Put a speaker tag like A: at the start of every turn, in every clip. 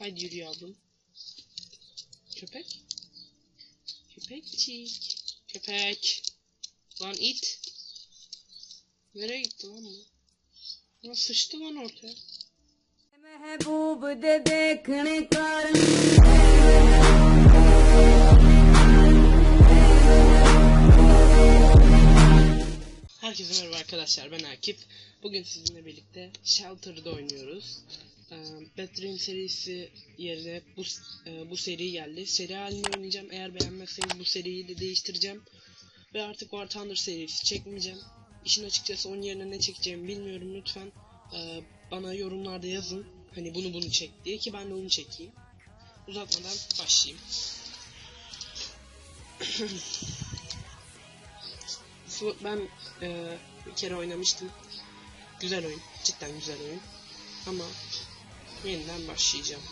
A: Haydi yürü yavrum. Köpek. Köpekçik. Köpek. Lan it. Nereye gitti lan bu? Lan sıçtı lan ortaya.
B: महबूब दे देखने कारण
A: Herkese merhaba arkadaşlar ben Akif. Bugün sizinle birlikte Shelter'da oynuyoruz. Dream serisi yerine bu e, bu seri geldi. Seri halinde oynayacağım. Eğer beğenmezseniz bu seriyi de değiştireceğim. Ve artık War Thunder serisi çekmeyeceğim. İşin açıkçası onun yerine ne çekeceğimi bilmiyorum. Lütfen e, bana yorumlarda yazın. Hani bunu bunu çek diye ki ben de onu çekeyim. Uzatmadan başlayayım. Ben e, bir kere oynamıştım. Güzel oyun. Cidden güzel oyun. Ama yeniden başlayacağım.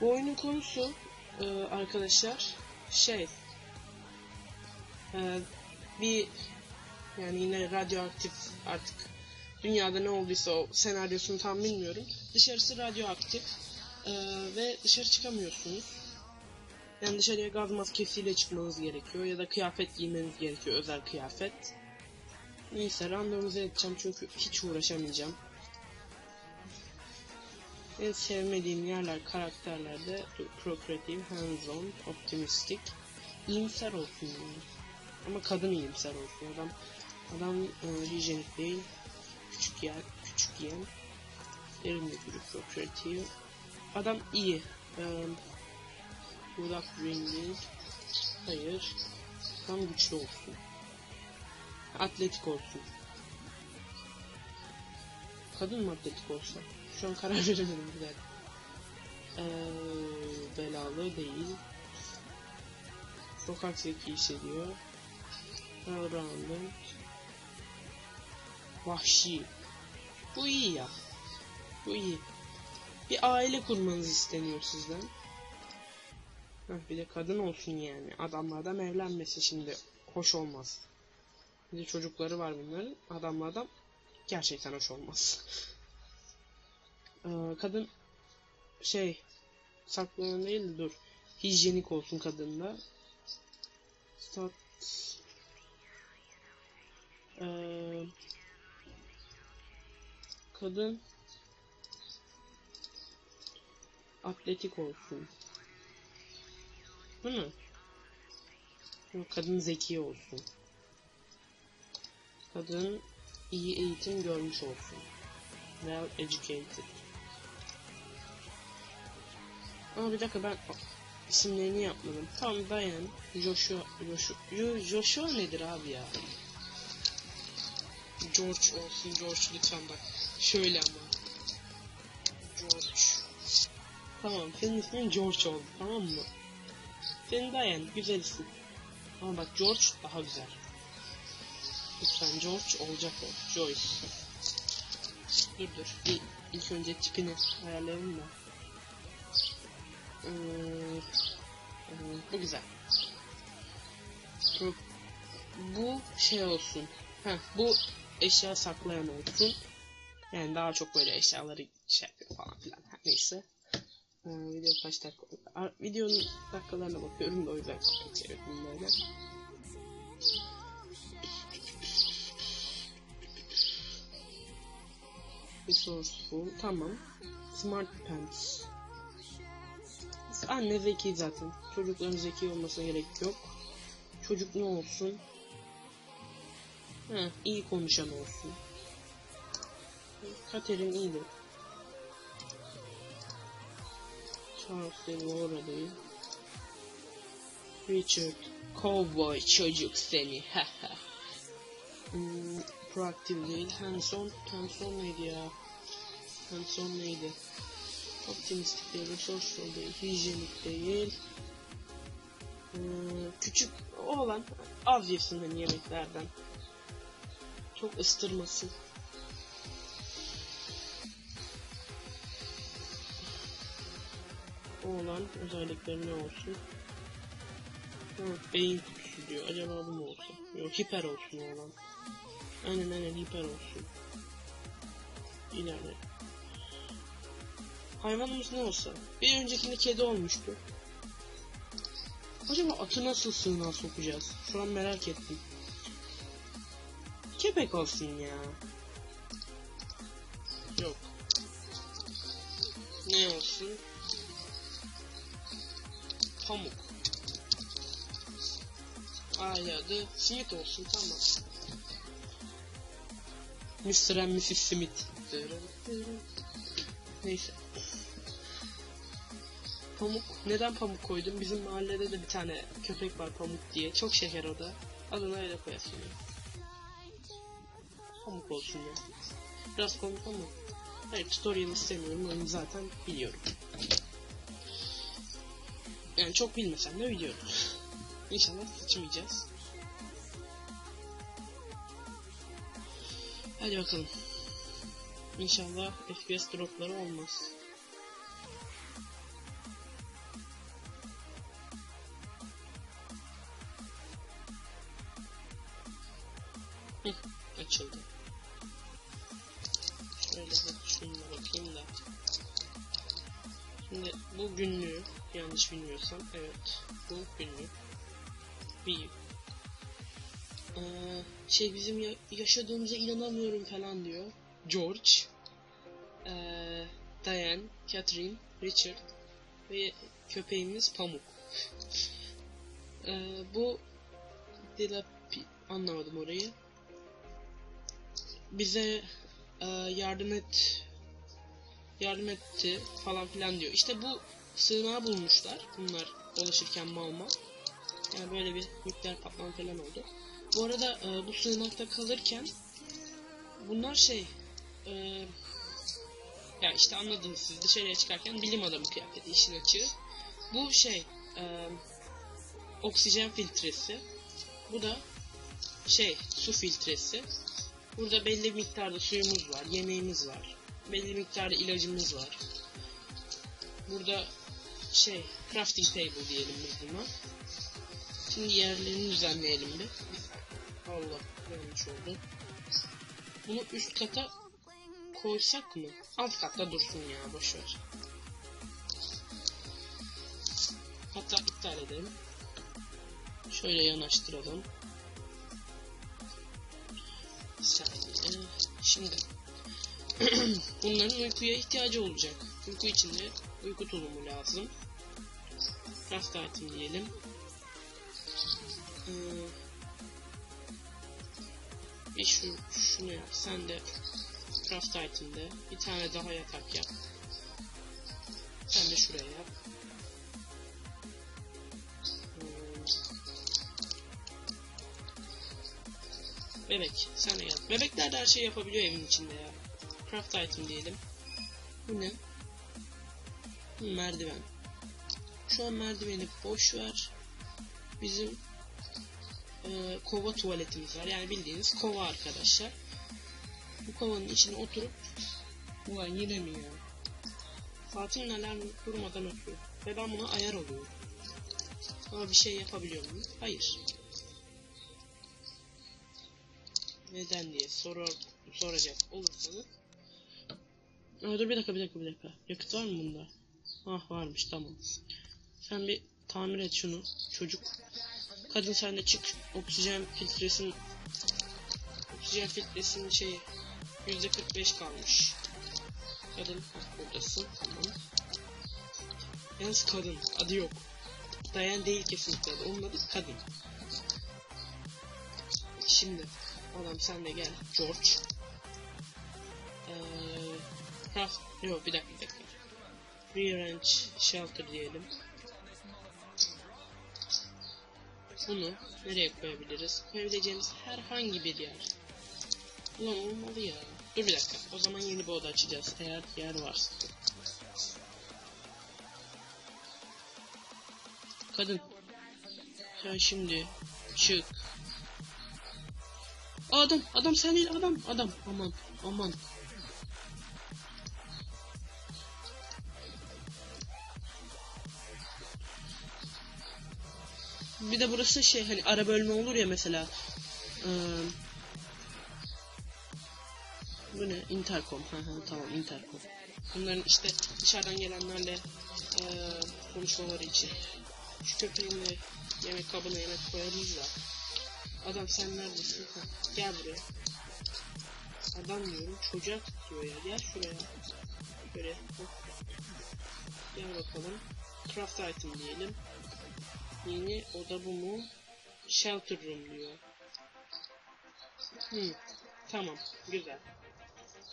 A: Bu oyunun konusu e, arkadaşlar şey e, bir yani yine radyoaktif artık dünyada ne olduysa o senaryosunu tam bilmiyorum. Dışarısı radyoaktif e, ve dışarı çıkamıyorsunuz. Yani dışarıya gaz maskesiyle çıkmanız gerekiyor ya da kıyafet giymeniz gerekiyor özel kıyafet. Neyse randomize edeceğim çünkü hiç uğraşamayacağım. En sevmediğim yerler karakterlerde Procreative, Hands-on, Optimistic, iyimser olsun yani. Ama kadın iyimser olsun. Adam adam e, değil. Küçük yer, küçük yiyen. Derin bir Procreative. Adam iyi. E, Budak Ringing. Hayır. Tam güçlü olsun. Atletik olsun. Kadın mı atletik olsa? Şu an karar veremedim bir dakika. Ee, belalı değil. Sokak zeki hissediyor. Allrounded. Vahşi. Bu iyi ya. Bu iyi. Bir aile kurmanız isteniyor sizden. Heh, bir de kadın olsun yani. Adamlardan evlenmesi şimdi hoş olmaz. Bir de çocukları var bunların. Adamlardan gerçekten hoş olmaz. Ee, kadın şey saklayan değil de dur. Hijyenik olsun kadında. Stat ee, kadın atletik olsun. Değil mi? Yok, kadın zeki olsun. Kadın iyi eğitim görmüş olsun. Well educated. Ama bir dakika ben isimlerini yapmadım. Tamam dayan. Joshua, Joshua, Jo- Joshua nedir abi ya? George olsun George lütfen bak. Şöyle ama. George. Tamam senin ismin George oldu tamam mı? Senin dayan güzel isim. Ama bak George daha güzel. Lütfen George olacak o. Joyce. Dur dur. İlk önce tipini ayarlayalım da. Hmm, bu güzel. Bu, şey olsun. Heh, bu eşya saklayan olsun. Yani daha çok böyle eşyaları şey yapıyor falan filan. Her neyse. Ee, video kaç dakika? Ar- Videonun dakikalarına bakıyorum da o yüzden kafayı çevirdim böyle. Resourceful. Tamam. Smart Pants. Anne zeki zaten. Çocukların zeki olmasına gerek yok. Çocuk ne olsun? Ha, iyi konuşan olsun. Katerin iyidir. Charles Delora değil. Richard Cowboy çocuk seni. hmm, proaktif değil. Hands-on. Hands-on neydi ya? Hands-on neydi? Optimistik değil. Resourceful değil. Hijyenik değil. Hmm, küçük oğlan az yesin hani yemeklerden. Çok ıstırmasın. Oğlan özellikleri ne olsun? Ha, beyin kutusu diyor. Acaba bu mu olsun? Yok hiper olsun oğlan. Aynen aynen hiper olsun. İlerle. Hayvanımız ne olsa? Bir öncekinde kedi olmuştu. Acaba atı nasıl sığınağa sokacağız? Şu an merak ettim. Köpek olsun ya. Yok. Ne olsun? Pamuk. Aile adı Smith olsun tamam. Mr. and Mrs. Smith. Neyse. Pamuk. Neden pamuk koydum? Bizim mahallede de bir tane köpek var pamuk diye. Çok şeker o da. Adını öyle koyasın ya. Pamuk olsun ya. Biraz komik ama. Hayır tutorial istemiyorum. Onu zaten biliyorum. Yani çok bilmesem de biliyorum. İnşallah sıçmayacağız. Hadi bakalım. İnşallah FPS dropları olmaz. Hı, açıldı. Şöyle bir şuna bakayım da. Şimdi bu günlüğü yanlış bilmiyorsam evet bu günlük bir ee, şey bizim ya- yaşadığımıza inanamıyorum falan diyor. George, ee, Diane, Catherine, Richard ve köpeğimiz Pamuk. Ee, bu Dilapi anlamadım orayı. Bize ee, yardım et yardım etti falan filan diyor. İşte bu sığınağı bulmuşlar. Bunlar dolaşırken mal mal. Yani böyle bir nükleer patlama falan oldu. Bu arada e, bu sığınakta kalırken bunlar şey e, ya işte anladınız siz dışarıya çıkarken bilim adamı kıyafeti işin açığı. Bu şey e, oksijen filtresi. Bu da şey su filtresi. Burada belli miktarda suyumuz var, yemeğimiz var. Belli miktarda ilacımız var. Burada şey crafting table diyelim biz buna. Şimdi yerlerini düzenleyelim bir. Allah yanlış oldu. Bunu üst kata koysak mı? Alt katta dursun ya boşver. Hatta iptal edelim. Şöyle yanaştıralım. Bir. Şimdi bunların uykuya ihtiyacı olacak. Uyku içinde uyku tulumu lazım. Craft item diyelim. Ee, bir şu şunu yap. Sen de craft item'de bir tane daha yatak yap. Sen de şuraya yap. Bebek sen de yap. Bebekler de her şey yapabiliyor evin içinde ya. Craft item diyelim. Bu ne? Merdiven. Şu an merdiveni boş ver. Bizim e, kova tuvaletimiz var. Yani bildiğiniz kova arkadaşlar. Bu kovanın içine oturup Ulan yine mi ya? Saatin alarm durmadan ötüyor. Ve ben buna ayar oluyorum. Ama bir şey yapabiliyor muyum? Hayır. Neden diye sorar, soracak olursanız. Aa, dur bir dakika bir dakika bir dakika. Yakıt var mı bunda? Ah varmış tamam. Sen bir tamir et şunu çocuk. Kadın sen de çık. Oksijen filtresin oksijen filtresinin şeyi yüzde 45 kalmış. Kadın buradasın tamam. Yalnız kadın adı yok. Dayan değil kesinlikle adı. Onun adı kadın. Şimdi adam sen de gel George. Eee Craft yok bir dakika bir dakika. Rearrange shelter diyelim. Bunu nereye koyabiliriz? Koyabileceğimiz herhangi bir yer. Ulan olmalı ya. Dur bir dakika. O zaman yeni bir oda açacağız. Eğer yer varsa. Kadın. Sen şimdi çık. Adam, adam sen değil adam, adam. Aman, aman. Bir de burası şey hani ara bölme olur ya mesela. Ee, bu ne? Intercom. Tamam intercom. Bunların işte dışarıdan gelenlerle eee konuşmaları için. Şu köpeğin de yemek kabına yemek koyarız da. Adam sen neredesin? Ha, gel buraya. Adam diyorum çocuğa tutuyor ya. Gel şuraya. Şöyle. Gel bakalım. Craft item diyelim. Yeni oda bu mu? Shelter room diyor. Hmm. Tamam. Güzel.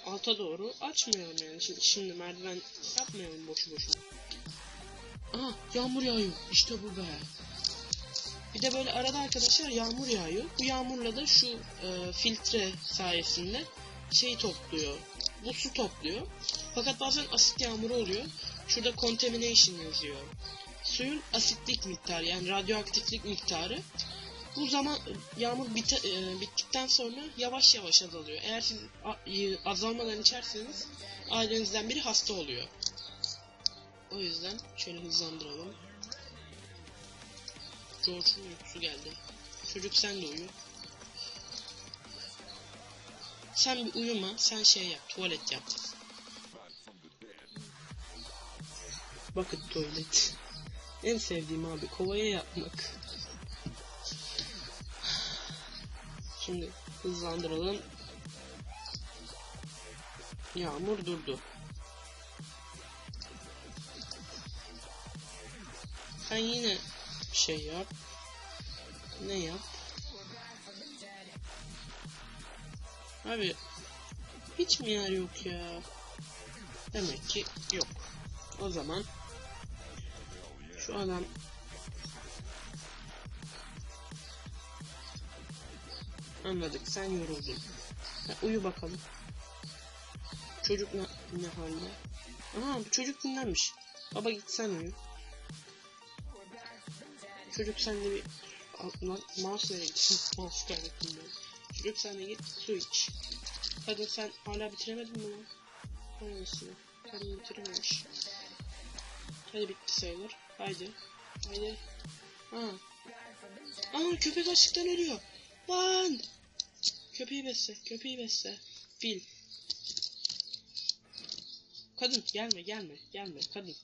A: Alta doğru açmıyorum yani. Şimdi, şimdi merdiven yapmayalım boşu boşuna. Aha yağmur yağıyor. İşte bu be. Bir de böyle arada arkadaşlar yağmur yağıyor. Bu yağmurla da şu e, filtre sayesinde şey topluyor. Bu su topluyor. Fakat bazen asit yağmuru oluyor. Şurada contamination yazıyor. Suyun asitlik miktarı yani radyoaktiflik miktarı bu zaman yağmur bite, e, bittikten sonra yavaş yavaş azalıyor. Eğer siz azalmadan içerseniz ailenizden biri hasta oluyor. O yüzden şöyle hızlandıralım. George'un uykusu geldi. Çocuk sen de uyu. Sen bir uyuma, sen şey yap, tuvalet yap. Bakın tuvalet. En sevdiğim abi kovaya yapmak. Şimdi hızlandıralım. Yağmur durdu. Sen yine şey yap. Ne yap? Abi hiç mi yer yok ya? Demek ki yok. O zaman şu adam Anladık sen yoruldun. Ha, uyu bakalım. Çocuk ne, ne halde? Aha çocuk dinlenmiş. Baba git sen uyu. Çocuk sen de bir... Lan mouse nereye gitti? mouse kaybettim ben. Çocuk sen de git su iç. Kadın sen hala bitiremedin mi lan? Aynısını. Kadın bitirememiş. Hadi bitti sayılır. Haydi. Haydi. Aa. Aa köpek açlıktan ölüyor. Lan! Köpeği besle, köpeği besle. Fil. Kadın gelme gelme gelme kadın.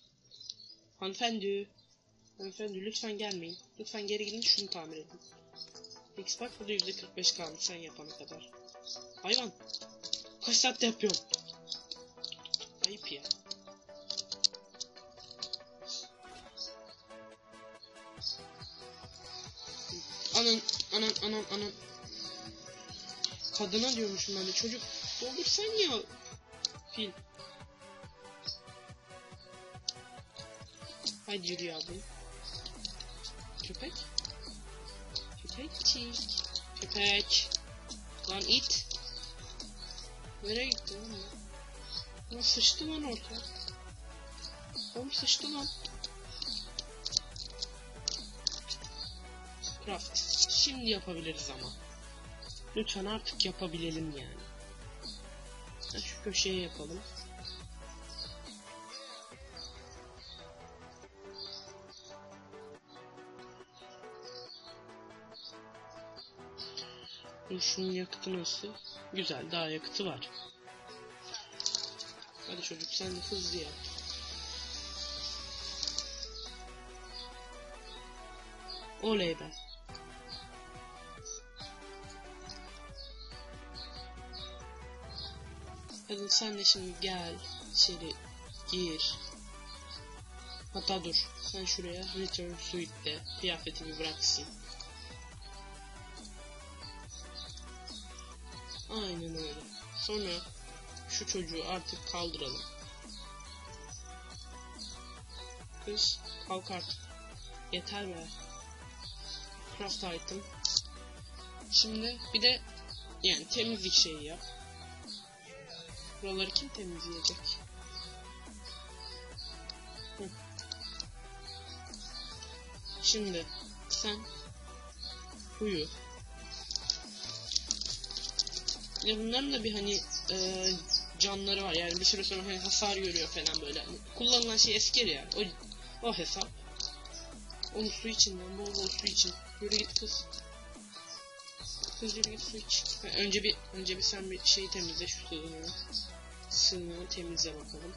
A: Hanımefendi. Hanımefendi lütfen gelmeyin. Lütfen geri gidin şunu tamir edin. X bak burada %45 kaldı sen yapana kadar. Hayvan. Kaç saatte yapıyorum? Ayıp ya. Anan anan anan anan. Kadına diyormuşum ben de çocuk. Doldur sen ya. Fil. Haydi yürü yavrum. Köpek. Köpekçik. Köpek. Lan it. Nereye gitti lan bu? Lan sıçtı lan orta. Oğlum sıçtı lan. Craft. Şimdi yapabiliriz ama. Lütfen artık yapabilelim yani. Şu köşeye yapalım. Şunun yakıtı nasıl? Güzel daha yakıtı var. Hadi çocuk sen de hızlı yap. Oley be. Hadi sen de şimdi gel. içeri gir. Hatta dur. Sen şuraya return suite'de kıyafetini bıraksın. Aynen öyle. Sonra şu çocuğu artık kaldıralım. Kız kalk artık. Yeter be. Craft item. Şimdi bir de yani temizlik şeyi yap. Buraları kim temizleyecek? Şimdi sen uyu. Ya bunların da bir hani e, canları var yani bir süre sonra hani hasar görüyor falan böyle. Hani kullanılan şey esker ya. O, o hesap. Onu su için lan bol bol su için. Yürü git kız. Yürü git su iç. Ha, önce bir önce bir sen bir şey temizle şu sığını. Sığını temizle bakalım.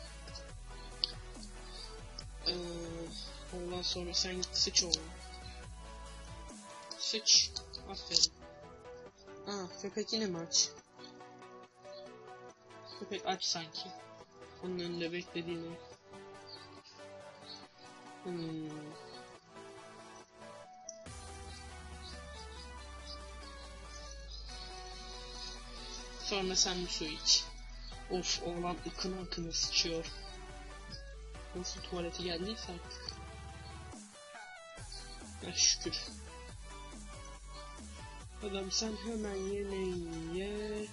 A: Ee, ondan sonra sen git sıç oğlum. Sıç. Aferin. Aa köpek yine mi aç? Köpek aç sanki. Onun önünde beklediğini. Hmm. Sonra sen bu suyu iç. Of oğlan ıkına ıkına sıçıyor. Nasıl tuvalete geldiyse artık. Ya şükür. Adam sen hemen yemeğini ye.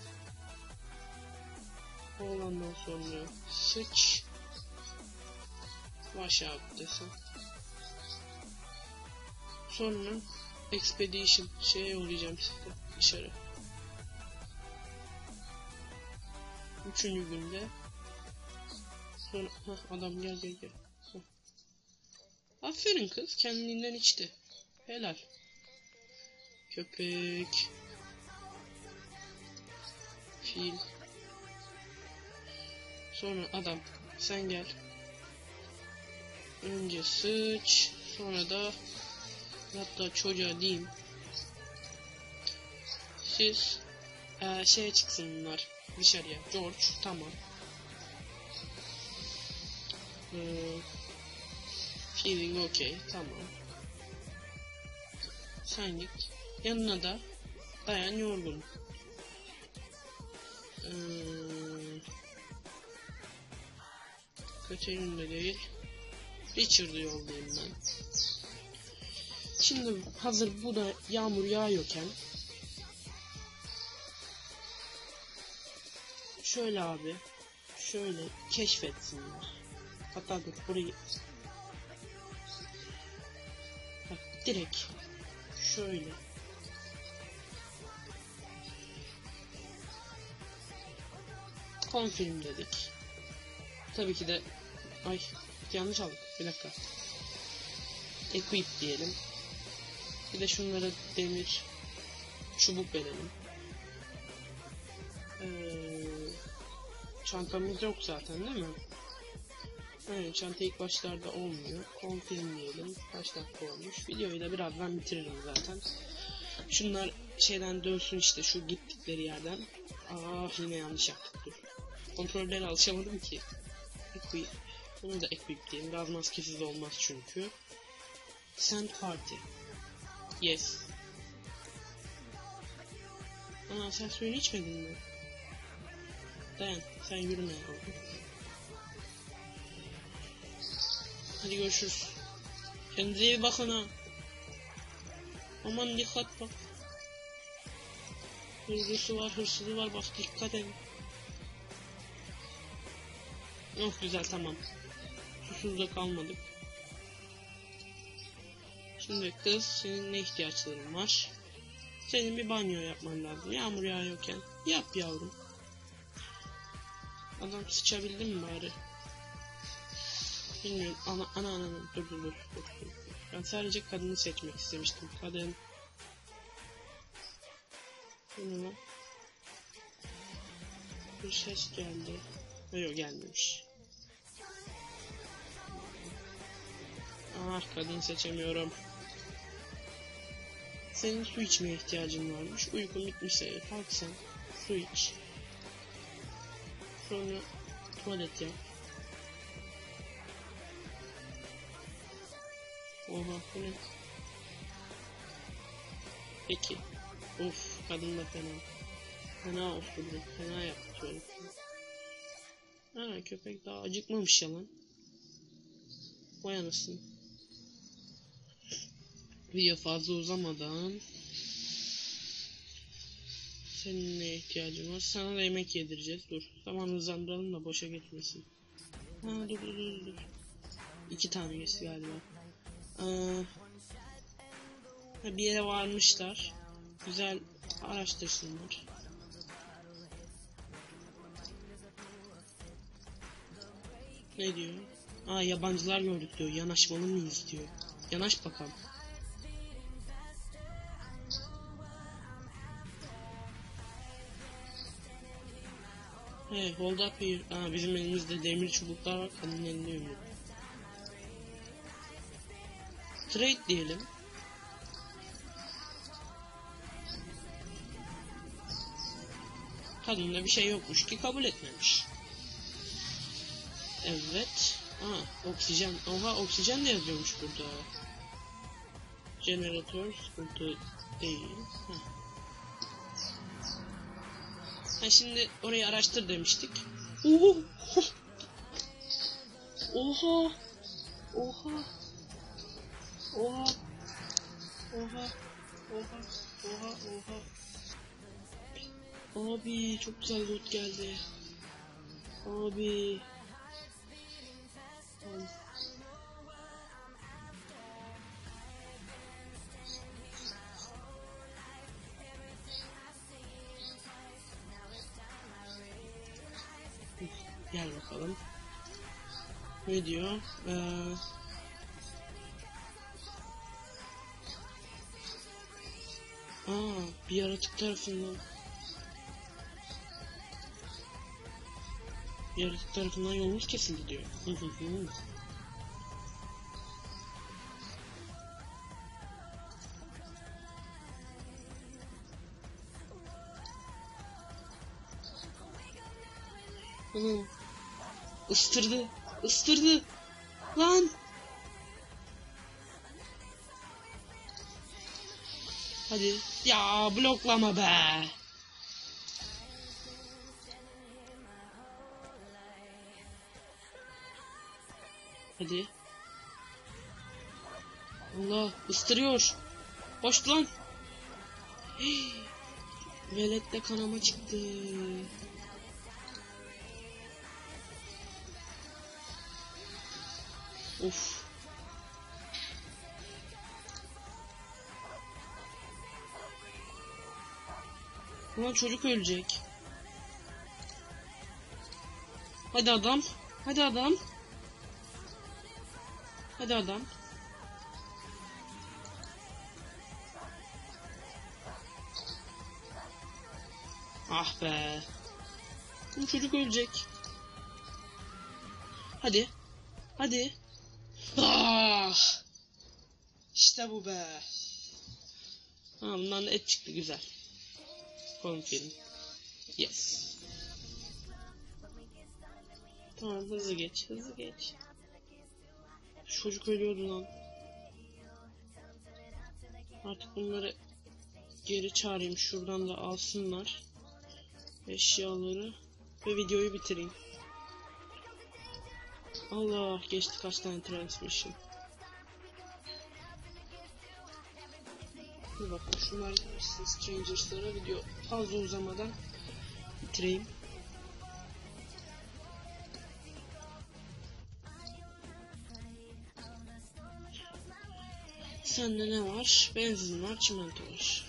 A: Oğlandan sonra sıç. Wash out desen. Sonra expedition şeye yollayacağım sizi dışarı. Üçüncü günde sonra hah, adam gel gel gel. Hah. Aferin kız kendinden içti. Helal. Köpek. Fil. Sonra adam sen gel. Önce sıç. Sonra da hatta çocuğa diyeyim. Siz eee şeye çıksınlar dışarıya. George tamam. Ee, feeling okay tamam. Sen git. Yanına da dayan yorgun. Ee, kötü yönde değil. Richard'ı yollayayım ben. Şimdi hazır bu da yağmur yağıyorken şöyle abi şöyle keşfetsinler. Hatta dur burayı Bak direkt şöyle Confirm dedik. Tabii ki de ay yanlış aldık. Bir dakika. Equip diyelim. Bir de şunlara demir çubuk verelim. Ee, çantamız yok zaten değil mi? Evet çanta ilk başlarda olmuyor. Confirm diyelim. Kaç dakika olmuş. Videoyu da birazdan bitiririm zaten. Şunlar şeyden dönsün işte şu gittikleri yerden. Ah yine yanlış yaptık dur. Kontrollere alışamadım ki. Equip. Bunu da equip diyelim. Gaz maskesiz olmaz çünkü. Send party. Yes. Aa sen suyunu içmedin mi? Dayan sen yürüme yavrum. Hadi görüşürüz. Kendinize iyi bakın ha. Aman dikkat bak. Hırsızı var, hırsızı var bak dikkat edin. Oh güzel tamam. Da kalmadık. Şimdi kız senin ne ihtiyaçların var? Senin bir banyo yapman lazım. Yağmur yağıyorken. Yap yavrum. Adam sıçabildi mi bari? Bilmiyorum. Ana ana ana. Dur dur dur. Ben sadece kadını seçmek istemiştim. Kadın. Lan? Bir ses geldi. Yok gelmemiş. Ah kadın seçemiyorum. Senin su içmeye ihtiyacın varmış. Uykun bitmişse kalk sen. Su iç. Sonra tuvalet yap. Oha bu ne? Peki. Of kadın da fena. Fena osurdu. Fena yaptı tuvaleti. Ha köpek daha acıkmamış ya lan. Anasını. Video fazla uzamadan senin ne ihtiyacın var? Sana da yemek yedireceğiz. Dur. Zaman hızlandıralım da boşa gitmesin. Ha dur dur dur dur. İki tane geçti galiba. Ha, bir yere varmışlar. Güzel araştırsınlar. Ne diyor? Aa yabancılar gördük diyor. Yanaşmalı mıyız diyor. Yanaş bakalım. Hold up here. Aa, bizim elimizde demir çubuklar var. Kadının elinde yumruk. Trade diyelim. Kadında bir şey yokmuş ki kabul etmemiş. Evet. Aa, oksijen. Oha oksijen de yazıyormuş burada. Jeneratör sıkıntı değil. Ha. Ha şimdi orayı araştır demiştik. Oha! Oha! Oha! Oha! Oha! Oha! Oha! Oha! Abi çok güzel loot geldi. Abi. Tamam. Gel bakalım. Ne diyor? Ee, aa, bir yaratık tarafından. Bir yaratık tarafından yolumuz kesildi diyor. Anam. Istırdı. Istırdı. Lan. Hadi. Ya bloklama be. Hadi. Allah ıstırıyor. Hoş lan. Velette kanama çıktı. Of. Ulan çocuk ölecek. Hadi adam. Hadi adam. Hadi adam. Ah be. Bu çocuk ölecek. Hadi. Hadi. Ah! İşte bu be. Ha, bundan da et çıktı güzel. Confirm. Yes. Tamam hızlı geç, hızlı geç. Çocuk ölüyordu lan. Artık bunları geri çağırayım. Şuradan da alsınlar. Eşyaları. Ve videoyu bitireyim. Allah geçti kaç tane transmission. Bir bakın şunlar gelirsin Strangers'lara video fazla uzamadan bitireyim. Sende ne var? Benzin var, çimento var.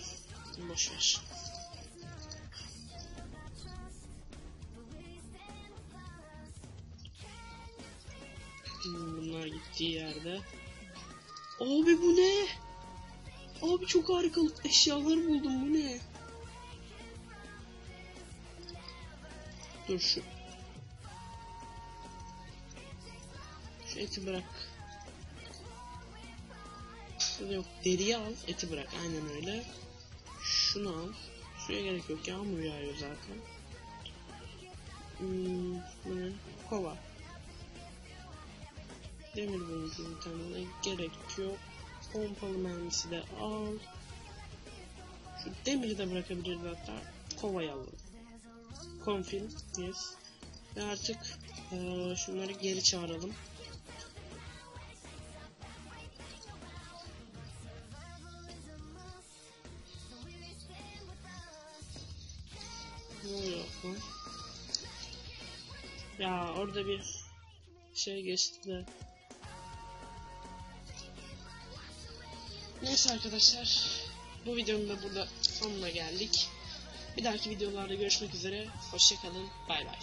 A: Boş gittiği yerde. Abi bu ne? Abi çok harika eşyalar buldum bu ne? Dur şu. Şu eti bırak. Şurada yok deriyi al eti bırak aynen öyle. Şunu al. Suya gerek yok yağmur yağıyor zaten. Hmm, bu ne? Kova. Demir tane de gerek yok. Pompalı mermisi de al. Şu demiri de bırakabiliriz hatta. Kovayı alalım. Confirm. Yes. Ve artık eee, şunları geri çağıralım. Ne oluyor lan? Ya orada bir şey geçti de. Neyse arkadaşlar. Bu videonun da burada sonuna geldik. Bir dahaki videolarda görüşmek üzere. Hoşçakalın. Bay bay.